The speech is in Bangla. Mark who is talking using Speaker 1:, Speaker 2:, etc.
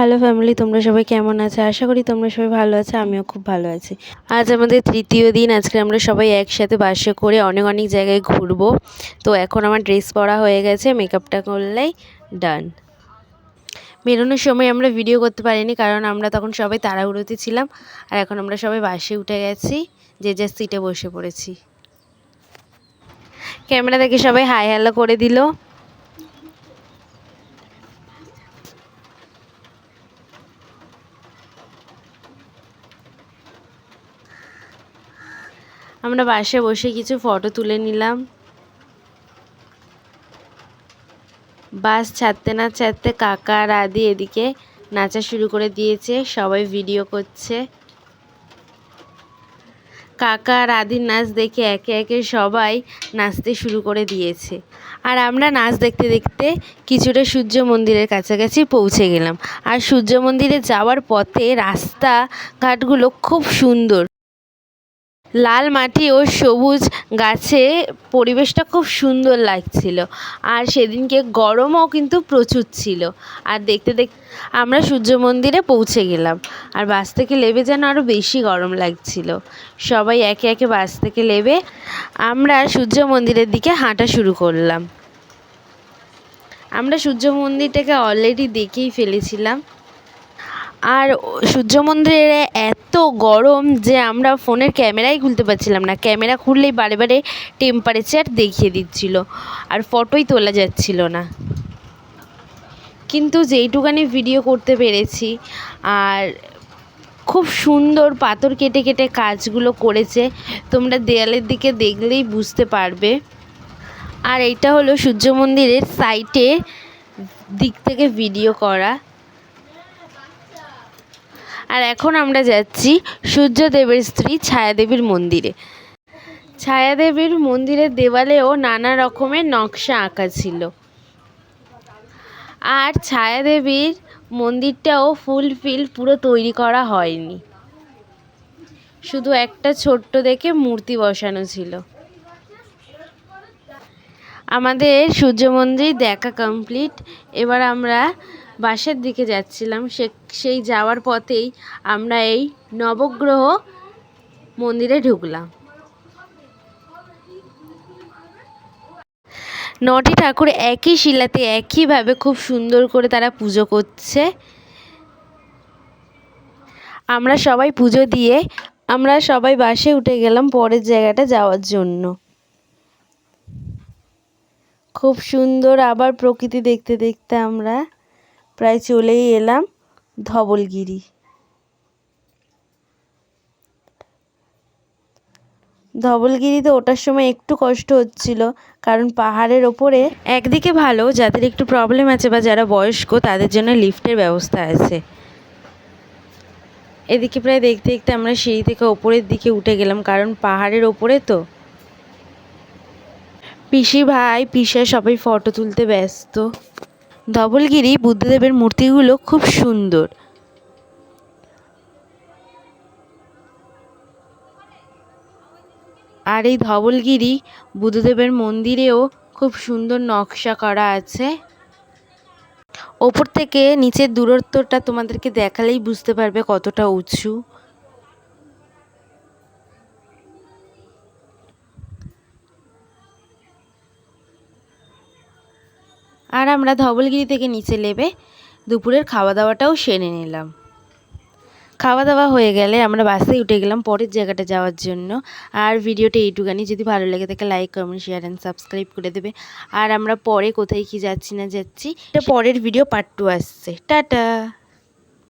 Speaker 1: হ্যালো ফ্যামিলি তোমরা সবাই কেমন আছে? আশা করি তোমরা সবাই ভালো আছে, আমিও খুব ভালো আছি। আজ আমাদের তৃতীয় দিন, আজকে আমরা সবাই একসাথে বাসে করে অনেক অনেক জায়গায় ঘুরবো। তো এখন আমার ড্রেস পরা হয়ে গেছে মেকআপটা করলেই ডান বেরোনোর সময় আমরা ভিডিও করতে পারিনি, কারণ আমরা তখন সবাই তাড়াহুড়োতে ছিলাম, আর এখন আমরা সবাই বাসে উঠে গেছি, যে যার সিটে বসে পড়েছি। ক্যামেরা দেখে সবাই হাই হ্যালো করে দিল। আমরা বাসে বসে কিছু ফটো তুলে নিলাম। বাস ছাড়তে না ছাড়তে কাকা আর আদি এদিকে নাচা শুরু করে দিয়েছে, সবাই ভিডিও করছে। কাকা আর আদির নাচ দেখে একে একে সবাই নাচতে শুরু করে দিয়েছে। আর আমরা নাচ দেখতে দেখতে কিছুটা সূর্য মন্দিরের কাছাকাছি পৌঁছে গেলাম। আর সূর্য মন্দিরে যাওয়ার পথে রাস্তা রাস্তাঘাটগুলো খুব সুন্দর। লাল মাটি ও সবুজ গাছে পরিবেশটা খুব সুন্দর লাগছিল। আর সেদিনকে গরমও কিন্তু প্রচুর ছিল। আর দেখতে দেখতে আমরা সূর্য মন্দিরে পৌঁছে গেলাম। আর বাস থেকে নেমে যেন আরও বেশি গরম লাগছিল। সবাই একে একে বাস থেকে নেমে আমরা সূর্য মন্দিরের দিকে হাঁটা শুরু করলাম। আমরা সূর্য মন্দিরটাকে অলরেডি দেখেই ফেলেছিলাম। আর সূর্য মন্দিরে এত গরম যে আমরা ফোনের ক্যামেরাই খুলতে পারছিলাম না। ক্যামেরা খুললেই বারে বারে টেম্পারেচার দেখিয়ে দিচ্ছিল আর ফটোই তোলা যাচ্ছিল না। কিন্তু যেইটুকানি ভিডিও করতে পেরেছি আর খুব সুন্দর পাথর কেটে কেটে কাজগুলো করেছে, তোমরা দেয়ালের দিকে দেখলেই বুঝতে পারবে। আর এইটা হলো সূর্য মন্দিরের সাইটে দিক থেকে ভিডিও করা। আর এখন আমরা যাচ্ছি সূর্যদেবের স্ত্রী ছায়াদেবীর মন্দিরে। ছায়াদেবীর মন্দিরের দেওয়ালেও নানা রকমের নকশা আঁকা ছিল। আর ছায়াদেবীর মন্দিরটাও ফুলফিল পুরো তৈরি করা হয়নি। শুধু একটা ছোট্ট দেখে মূর্তি বসানো ছিল। আমাদের সূর্য মন্দির দেখা কমপ্লিট এবার আমরা বাসের দিকে যাচ্ছিলাম। সে, সেই যাওয়ার পথেই আমরা এই নবগ্রহ মন্দিরে ঢুকলাম। নটি ঠাকুর একই শিলাতে একইভাবে খুব সুন্দর করে তারা পুজো করছে। আমরা সবাই পুজো দিয়ে আমরা সবাই বাসে উঠে গেলাম পরের জায়গাটা যাওয়ার জন্য। খুব সুন্দর আবার প্রকৃতি দেখতে দেখতে আমরা প্রায় চলেই এলাম ধবলগিরি। ধবলগিরিতে ওঠার সময় একটু কষ্ট হচ্ছিল, কারণ পাহাড়ের ওপরে একদিকে ভালো, যাদের একটু প্রবলেম আছে বা যারা বয়স্ক, তাদের জন্য লিফটের ব্যবস্থা আছে। এদিকে প্রায় দেখতে দেখতে আমরা সিঁড়ি থেকে ওপরের দিকে উঠে গেলাম, কারণ পাহাড়ের ওপরে তো। পিসি ভাই পিসা সবাই ফটো তুলতে ব্যস্ত। ধবলগিরি বুদ্ধদেবের মূর্তিগুলো খুব সুন্দর। আর এই ধবলগিরি বুদ্ধদেবের মন্দিরেও খুব সুন্দর নকশা করা আছে। ওপর থেকে নিচের দূরত্বটা তোমাদেরকে দেখালেই বুঝতে পারবে কতটা উঁচু। আর আমরা ধবলগিরি থেকে নিচে নেবে দুপুরের খাওয়া দাওয়াটাও সেরে নিলাম। খাওয়া দাওয়া হয়ে গেলে আমরা বাসে উঠে গেলাম পরের জায়গাটা যাওয়ার জন্য। আর ভিডিওটা এইটুকানি। যদি ভালো লেগে থাকে like comment share and subscribe করে দেবে। আর আমরা পরে কোথায় কি যাচ্ছি না যাচ্ছি, এটা পরের ভিডিও পার্ট টু আসছে। টাটা!